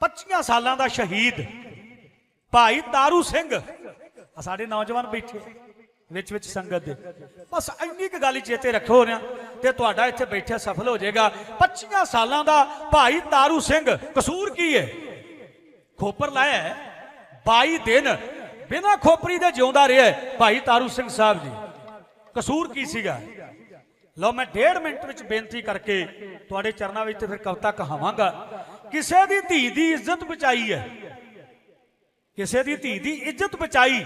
25 ਸਾਲਾਂ ਦਾ ਸ਼ਹੀਦ ਭਾਈ ਤਾਰੂ ਸਿੰਘ। ਆ ਸਾਡੇ ਨੌਜਵਾਨ ਬੈਠੇ ਵਿੱਚ ਵਿੱਚ ਸੰਗਤ ਦੇ। ਬਸ ਇੰਨੀ ਕੁ ਗੱਲ ਹੀ ਚੇਤੇ ਰੱਖੋ ਨਾ ਤੇ ਤੁਹਾਡਾ ਇੱਥੇ ਬੈਠਿਆ ਸਫਲ ਹੋ ਜਾਏਗਾ। 25 ਸਾਲਾਂ ਦਾ ਭਾਈ ਤਾਰੂ ਸਿੰਘ, ਕਸੂਰ ਕੀ ਹੈ ਖੋਪਰ ਲਾਇਆ ਹੈ 22 ਦਿਨ ਬਿਨਾਂ ਖੋਪਰੀ ਦੇ ਜਿਉਂਦਾ ਰਿਹਾ ਭਾਈ ਤਾਰੂ ਸਿੰਘ ਸਾਹਿਬ ਜੀ। ਕਸੂਰ ਕੀ ਸੀਗਾ? ਲਓ ਮੈਂ ਡੇਢ ਮਿੰਟ ਵਿੱਚ ਬੇਨਤੀ ਕਰਕੇ ਤੁਹਾਡੇ ਚਰਨਾਂ ਵਿੱਚ ਫਿਰ ਕਵਿਤਾ ਕਹਾਵਾਂਗਾ। ਕਿਸੇ ਦੀ ਧੀ ਦੀ ਇੱਜ਼ਤ ਬਚਾਈ ਹੈ। ਕਿਸੇ ਦੀ ਧੀ ਦੀ ਇੱਜ਼ਤ ਬਚਾਈ।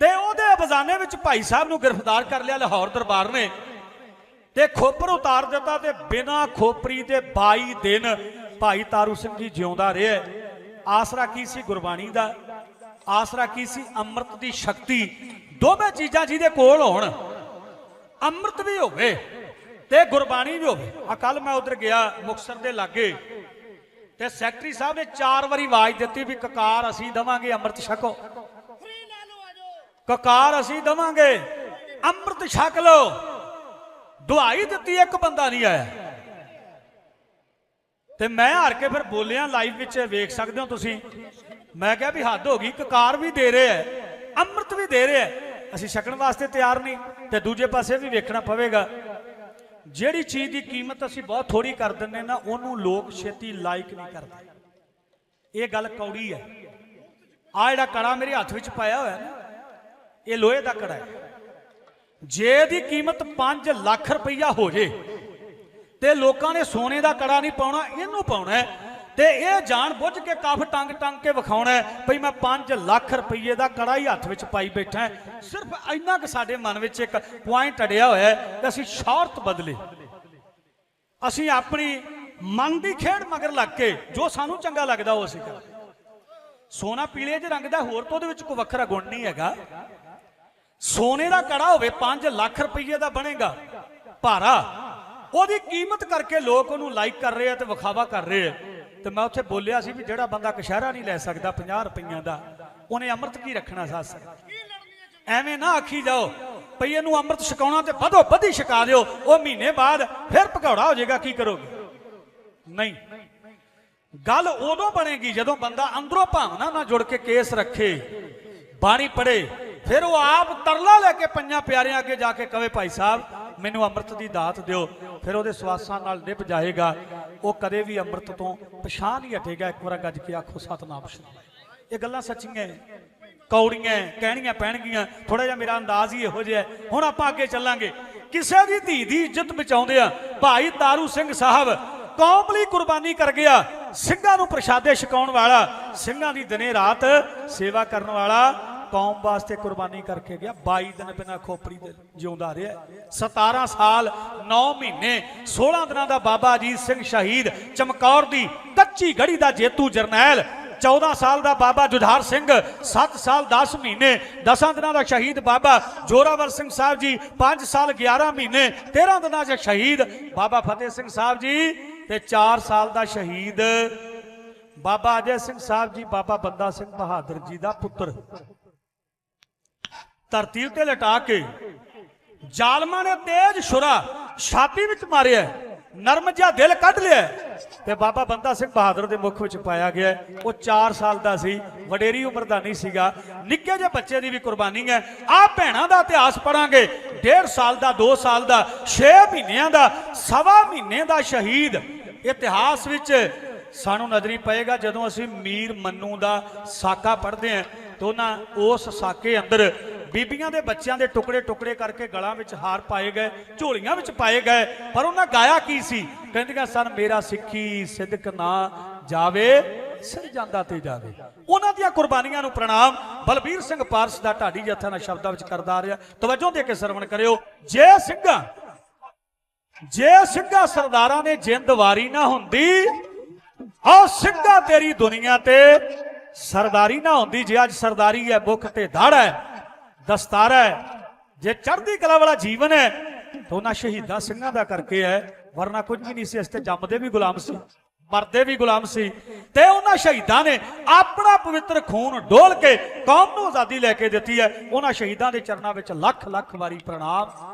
ਤੇ ਉਹਦੇ ਬਜ਼ਾਨੇ ਵਿੱਚ ਭਾਈ ਸਾਹਿਬ ਨੂੰ ਗ੍ਰਿਫਤਾਰ ਕਰ ਲਿਆ ਲਾਹੌਰ ਦਰਬਾਰ ਨੇ। ਤੇ ਖੋਪਰ ਉਤਾਰ ਦਿੱਤਾ ਤੇ ਬਿਨਾਂ ਖੋਪਰੀ ਦੇ 22 ਦਿਨ ਭਾਈ ਤਾਰੂ ਸਿੰਘ ਜੀ ਜਿਉਂਦਾ ਰਿਹਾ। ਆਸਰਾ ਕੀ ਸੀ ਗੁਰਬਾਣੀ ਦਾ? ਆਸਰਾ ਕੀ ਸੀ ਅੰਮ੍ਰਿਤ ਦੀ ਸ਼ਕਤੀ? ਦੋਵੇਂ ਚੀਜ਼ਾਂ ਜਿਹਦੇ ਕੋਲ ਹੋਣ। ਅੰਮ੍ਰਿਤ ਵੀ ਹੋਵੇ ਤੇ ਗੁਰਬਾਣੀ ਵੀ ਹੋਵੇ। ਆ ਕੱਲ ਮੈਂ ਉਧਰ ਗਿਆ ਮੁਕਸਰ ਦੇ ਲਾਗੇ। ਤੇ ਸੈਕਟਰੀ ਸਾਹਿਬ ਨੇ ਚਾਰ ਵਾਰੀ ਆਵਾਜ਼ ਦਿੱਤੀ ਵੀ ਕਕਾਰ ਅਸੀਂ ਦਵਾਂਗੇ, ਅੰਮ੍ਰਿਤ ਛਕੋ। ਕਕਾਰ ਅਸੀਂ ਦਵਾਂਗੇ, ਅੰਮ੍ਰਿਤ ਛਕ ਲਓ। ਦੁਆਈ ਦਿੱਤੀ, ਇੱਕ ਬੰਦਾ ਨਹੀਂ ਆਇਆ। ਤੇ ਮੈਂ ਹਾਰ ਕੇ ਫਿਰ ਬੋਲਿਆ ਲਾਈਵ ਵਿੱਚ, ਵੇਖ ਸਕਦੇ ਹੋ ਤੁਸੀਂ। ਮੈਂ ਕਿਹਾ ਵੀ ਹੱਦ ਹੋ ਗਈ, ਕਕਾਰ ਵੀ ਦੇ ਰਿਹਾ ਐ ਅੰਮ੍ਰਿਤ ਵੀ ਦੇ ਰਿਹਾ ਐ ਅਸੀਂ ਛਕਣ ਵਾਸਤੇ ਤਿਆਰ ਨਹੀਂ, ਤੇ ਦੂਜੇ ਪਾਸੇ ਵੀ ਵੇਖਣਾ ਪਵੇਗਾ। ਜਿਹੜੀ ਚੀਜ਼ ਦੀ ਕੀਮਤ ਅਸੀਂ ਬਹੁਤ ਥੋੜੀ ਕਰ ਦਿੰਨੇ ਨਾ, ਉਹਨੂੰ ਲੋਕ ਛੇਤੀ ਲਾਈਕ ਨਹੀਂ ਕਰਦੇ। ਇਹ ਗੱਲ ਕੌੜੀ ਹੈ। ਆ ਜਿਹੜਾ ਕੜਾ ਮੇਰੇ ਹੱਥ ਵਿੱਚ ਪਾਇਆ ਹੋਇਆ ਨਾ, ਇਹ ਲੋਹੇ ਦਾ ਕੜਾ ਹੈ। ਜੇ ਇਹਦੀ ਕੀਮਤ 5 ਲੱਖ ਰੁਪਈਆ ਹੋ ਜੇ, ਤੇ ਲੋਕਾਂ ਨੇ ਸੋਨੇ ਦਾ ਕੜਾ ਨਹੀਂ ਪਾਉਣਾ, ਇਹਨੂੰ ਪਾਉਣਾ ਹੈ। ਤੇ ਇਹ ਜਾਣ ਬੁੱਝ ਕੇ ਕਾਫ ਟੰਗ ਟੰਗ ਕੇ ਵਿਖਾਉਣਾ ਹੈ ਭਈ ਮੈਂ 5 ਲੱਖ ਰੁਪਏ ਦਾ ਕੜਾ ਹੀ ਹੱਥ ਵਿੱਚ ਪਾਈ ਬੈਠਾ ਸਿਰਫ ਇੰਨਾ ਕਿ ਸਾਡੇ ਮਨ ਵਿੱਚ ਇੱਕ ਪੁਆਇੰਟ ਅੜਿਆ ਹੋਇਆ ਕਿ ਅਸੀਂ ਸ਼ੌਹਰਤ ਬਦਲੇ। ਅਸੀਂ ਆਪਣੀ ਮਨ ਦੀ ਖੇਡ ਮਗਰ ਲੱਗ ਕੇ ਜੋ ਸਾਨੂੰ ਚੰਗਾ ਲੱਗਦਾ ਉਹ ਅਸੀਂ ਕਰਾਂਗੇ। ਸੋਨਾ ਪੀਲੇ ਜਿਹੇ ਰੰਗ ਦਾ ਹੋਰ ਤੋਂ ਉਹਦੇ ਵਿੱਚ ਕੋਈ ਵੱਖਰਾ ਗੁਣ ਨਹੀਂ ਹੈਗਾ। ਸੋਨੇ ਦਾ ਕੜਾ ਹੋਵੇ 5 ਲੱਖ ਰੁਪਏ ਦਾ ਬਣੇਗਾ। ਭਾਰਾ, ਉਹਦੀ ਕੀਮਤ ਕਰਕੇ ਲੋਕ ਉਹਨੂੰ ਲਾਈਕ ਕਰ ਰਹੇ ਆ ਤੇ ਵਿਖਾਵਾ ਕਰ ਰਹੇ ਆ। ਤੇ ਮੈਂ ਉੱਥੇ ਬੋਲਿਆ ਸੀ ਵੀ ਜਿਹੜਾ ਬੰਦਾ ਕਸ਼ਹਿਰਾ ਨਹੀਂ ਲੈ ਸਕਦਾ 50 ਰੁਪਈਆਂ ਦਾ, ਉਹਨੇ ਅੰਮ੍ਰਿਤ ਕੀ ਰੱਖਣਾ ਸਾਸ? ਐਵੇਂ ਨਾ ਆਖੀ ਜਾਓ, ਭਈ ਇਹਨੂੰ ਅੰਮ੍ਰਿਤ ਛਕਾਉਣਾ ਤੇ ਵਧੋ ਵਧੀ ਛਕਾ ਦਿਓ, ਉਹ ਮਹੀਨੇ ਬਾਅਦ ਫਿਰ ਭਗੌੜਾ ਹੋ ਜਾਏਗਾ, ਕੀ ਕਰੋਗੇ? ਨਹੀਂ। ਗੱਲ ਉਦੋਂ ਬਣੇਗੀ ਜਦੋਂ ਬੰਦਾ ਅੰਦਰੋਂ ਭਾਵਨਾ ਨਾਲ ਜੁੜ ਕੇ ਕੇਸ ਰੱਖੇ ਬਾਣੀ ਪੜੇ ਫਿਰ ਉਹ ਆਪ ਤਰਲਾ ਲੈ ਕੇ ਪੰਜਾਂ ਪਿਆਰਿਆਂ ਅੱਗੇ ਜਾ ਕੇ ਕਵੇ, ਭਾਈ ਸਾਹਿਬ, ਮੈਨੂੰ ਅੰਮ੍ਰਿਤ ਦੀ ਦਾਤ ਦਿਓ, ਫਿਰ ਉਹਦੇ ਸਵਾਸਾਂ ਨਾਲ ਨਿਭ ਜਾਏਗਾ ਉਹ ਕਦੇ ਵੀ ਅੰਮ੍ਰਿਤ ਤੋਂ ਪਛਾਣ ਨਹੀਂ ਹਟੇਗਾ। ਇੱਕ ਵਾਰ ਗੱਜ ਕੇ ਆਖੋ, ਸਤਨਾਮ ਸ਼੍ਰੀ ਇਹ ਗੱਲਾਂ ਸੱਚੀਆਂ ਕੌੜੀਆਂ ਕਹਿਣੀਆਂ ਪੈਣਗੀਆਂ। ਥੋੜਾ ਜਿਹਾ ਮੇਰਾ ਅੰਦਾਜ਼ ਹੀ ਇਹੋ ਜਿਹਾ ਹੈ। ਹੁਣ ਆਪਾਂ ਅੱਗੇ ਚੱਲਾਂਗੇ। ਕਿਸੇ ਦੀ ਧੀ ਦੀ ਇੱਜ਼ਤ ਬਚਾਉਂਦੇ ਆ। ਭਾਈ ਤਾਰੂ ਸਿੰਘ ਸਾਹਿਬ ਕੌਮ ਲਈ ਕੁਰਬਾਨੀ ਕਰ ਗਿਆ। ਸਿੰਘਾਂ ਨੂੰ ਪ੍ਰਸ਼ਾਦੇ ਛਕਾਉਣ ਵਾਲਾ, ਸਿੰਘਾਂ ਦੀ ਦਿਨੇ ਰਾਤ ਸੇਵਾ ਕਰਨ ਵਾਲਾ ਕੌਮ ਵਾਸਤੇ ਕੁਰਬਾਨੀ ਕਰਕੇ ਗਿਆ 22 ਦਿਨ ਬਿਨਾਂ ਖੋਪਰੀ ਦੇ ਜਿਉਂਦਾ ਰਿਹਾ। 17 ਸਾਲ 9 ਮਹੀਨੇ 16 ਦਿਨਾਂ ਦਾ ਬਾਬਾ ਅਜੀਤ ਸਿੰਘ ਸ਼ਹੀਦ ਚਮਕੌਰ ਦੀ ਕੱਚੀ ਗੜੀ ਦਾ ਜੇਤੂ ਜਰਨੈਲ 14 ਸਾਲ ਦਾ ਬਾਬਾ ਜੁਝਾਰ ਸਿੰਘ 7 ਸਾਲ 10 ਮਹੀਨੇ 10 ਦਿਨਾਂ ਦਾ ਸ਼ਹੀਦ ਬਾਬਾ ਜੋਰਾਵਰ ਸਿੰਘ ਸਾਹਿਬ ਜੀ 5 ਸਾਲ 11 ਮਹੀਨੇ 13 ਦਿਨਾਂ ਦਾ ਸ਼ਹੀਦ ਬਾਬਾ ਫਤਿਹ ਸਿੰਘ ਸਾਹਿਬ ਜੀ ਤੇ 4 ਸਾਲ ਦਾ ਸ਼ਹੀਦ ਬਾਬਾ ਅਜੇ ਸਿੰਘ ਸਾਹਿਬ ਜੀ, ਬਾਬਾ ਬੰਦਾ ਸਿੰਘ ਬਹਾਦਰ ਜੀ ਦਾ ਪੁੱਤਰ। ਧਰਤੀ ਉੱਤੇ ਲਟਾ ਕੇ ਜ਼ਾਲਮਾਂ ਨੇ ਤੇਜ ਛੁਰਾ ਛਾਤੀ ਵਿੱਚ ਮਾਰਿਆ, ਨਰਮ ਜਿਹਾ ਦਿਲ ਕੱਢ ਲਿਆ ਤੇ ਬਾਬਾ ਬੰਦਾ ਸਿੰਘ ਬਹਾਦਰ ਦੇ ਮੁਖ ਵਿੱਚ ਪਾਇਆ ਗਿਆ। ਉਹ 4 ਸਾਲ ਦਾ ਸੀ, ਵਡੇਰੀ ਉਮਰ ਦਾ ਨਹੀਂ ਸੀਗਾ। ਨਿੱਕੇ ਜਿਹੇ ਬੱਚੇ ਦੀ ਵੀ ਕੁਰਬਾਨੀ ਹੈ। ਆ ਭੈਣਾਂ ਦਾ ਇਤਿਹਾਸ ਪੜਾਂਗੇ 1.5 ਸਾਲ ਦਾ 2 ਸਾਲ ਦਾ 6 ਮਹੀਨਿਆਂ ਦਾ, ਸਵਾ ਮਹੀਨੇ ਦਾ ਸ਼ਹੀਦ। ਇਤਿਹਾਸ ਵਿੱਚ ਸਾਨੂੰ ਨਜ਼ਰੀ ਪਏਗਾ ਜਦੋਂ ਅਸੀਂ ਮੀਰ ਮੰਨੂ ਦਾ ਸਾਕਾ ਪੜ੍ਹਦੇ ਹਾਂ ਤਾਂ ਉਹਨਾਂ ਉਸ ਸਾਕੇ ਅੰਦਰ ਬੀਬੀਆਂ ਦੇ ਬੱਚਿਆਂ ਦੇ ਟੁਕੜੇ ਟੁਕੜੇ ਕਰਕੇ ਗਲਾਂ ਵਿੱਚ ਹਾਰ ਪਾਏ ਗਏ, ਝੋਲੀਆਂ ਵਿੱਚ ਪਾਏ ਗਏ, ਪਰ ਉਹਨਾਂ ਗਾਇਆ ਕੀ ਸੀ? ਕਹਿੰਦੀਆਂ ਸਨ ਮੇਰਾ ਸਿੱਖੀ ਸਿੱਧਕ ਨਾ ਜਾਵੇ ਸਹੀ ਜਾਂਦਾ ਤੇ ਜਾਵੇ। ਉਹਨਾਂ ਦੀਆਂ ਕੁਰਬਾਨੀਆਂ ਨੂੰ ਪ੍ਰਣਾਮ ਬਲਬੀਰ ਸਿੰਘ ਪਾਰਸ ਦਾ ਢਾਡੀ ਜੱਥਾ ਨਾਲ ਸ਼ਬਦਾਂ ਵਿੱਚ ਕਰਦਾ ਆ ਰਿਹਾ। ਤਵੱਜੋ ਦੇ ਕੇ ਸਰਵਣ ਕਰਿਓ, ਜੇ ਸਿੰਘਾਂ ਜੇ ਸਿੰਘਾਂ ਸਰਦਾਰਾਂ ਨੇ ਜਿੰਦਵਾਰੀ ਨਾ ਹੁੰਦੀ ਆ ਸਿੰਘਾਂ ਤੇਰੀ ਦੁਨੀਆ ਤੇ ਸਰਦਾਰੀ ਨਾ ਹੁੰਦੀ, ਜੇ ਅੱਜ ਸਰਦਾਰੀ ਹੈ ਮੁਖ ਤੇ ਧੜ ਹੈ ਦਸਤਾਰਾ ਹੈ। ਜੇ ਚੜ੍ਹਦੀ ਕਲਾ ਵਾਲਾ ਜੀਵਨ ਹੈ, ਤਾਂ ਉਹਨਾਂ ਸ਼ਹੀਦਾਂ ਸਿੰਘਾਂ ਦਾ ਕਰਕੇ ਹੈ, ਵਰਨਾ ਕੁਝ ਵੀ ਨਹੀਂ ਸੀ ਇਸ ਤੇ ਜੰਮਦੇ ਵੀ ਗੁਲਾਮ ਸੀ, ਮਰਦੇ ਵੀ ਗੁਲਾਮ ਸੀ। ਤੇ ਉਹਨਾਂ ਸ਼ਹੀਦਾਂ ਨੇ ਆਪਣਾ ਪਵਿੱਤਰ ਖੂਨ ਡੋਲ ਕੇ ਕੌਮ ਨੂੰ ਆਜ਼ਾਦੀ ਲੈ ਕੇ ਦਿੱਤੀ ਹੈ। ਉਹਨਾਂ ਸ਼ਹੀਦਾਂ ਦੇ ਚਰਨਾਂ ਵਿੱਚ ਲੱਖ ਲੱਖ ਵਾਰੀ ਪ੍ਰਣਾਮ।